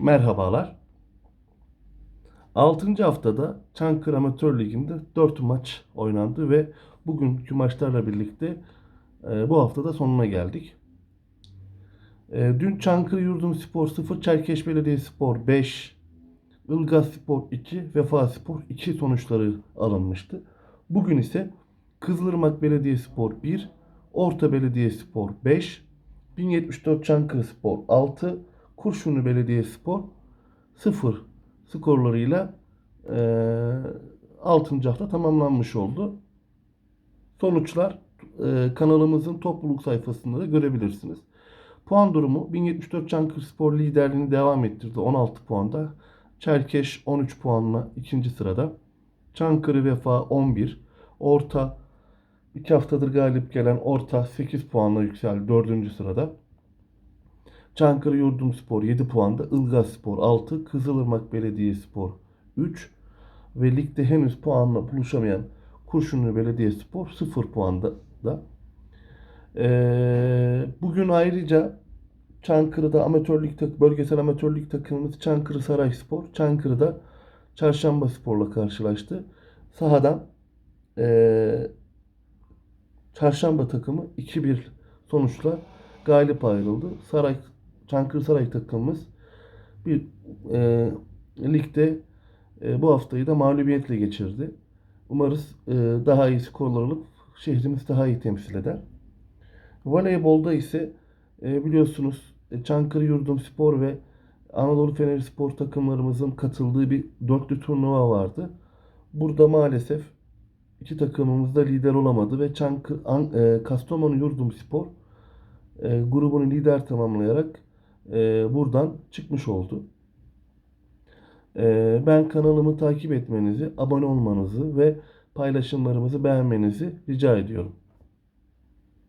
Merhabalar. 6. haftada Çankırı Amatör Ligi'nde 4 maç oynandı ve bugünkü maçlarla birlikte e, bu haftada sonuna geldik. E, dün Çankırı Yurdum Spor 0, Çerkeş Belediyespor 5, Ilgaz Spor 2, Vefa Spor 2 sonuçları alınmıştı. Bugün ise Kızılırmak Belediyespor 1, Orta Belediyespor 5, 1074 Çankırı Spor 6, Kurşunlu Belediyespor 0 skorlarıyla eee 6. hafta tamamlanmış oldu. Sonuçlar eee, kanalımızın topluluk sayfasında da görebilirsiniz. Puan durumu 1074 Çankırı Spor liderliğini devam ettirdi 16 puanda. Çerkeş 13 puanla ikinci sırada. Çankırı Vefa 11. Orta 2 haftadır galip gelen Orta 8 puanla yükseldi 4. sırada. Çankırı Yurdum Spor 7 puanda, Ilgaz Spor 6, Kızılırmak Belediyespor 3 ve ligde henüz puanla buluşamayan Kurşunlu Belediyespor 0 puanda da. Ee, bugün ayrıca Çankırı'da amatörlük tak bölgesel amatörlük takımımız Çankırı Sarayspor, Çankırı'da Çarşamba Spor'la karşılaştı. Sahadan ee, Çarşamba takımı 2-1 sonuçla galip ayrıldı. Saray Çankırı Saray takımımız bir e, ligde e, bu haftayı da mağlubiyetle geçirdi. Umarız e, daha iyi skorlar alıp şehrimiz daha iyi temsil eder. Voleybolda ise e, biliyorsunuz e, Çankırı Yurdum Spor ve Anadolu Feneri Spor takımlarımızın katıldığı bir dörtlü turnuva vardı. Burada maalesef iki takımımız da lider olamadı ve Çankırı, An, e, Kastamonu Yurdum Spor e, grubunu lider tamamlayarak e, buradan çıkmış oldu. E, ben kanalımı takip etmenizi, abone olmanızı ve paylaşımlarımızı beğenmenizi rica ediyorum.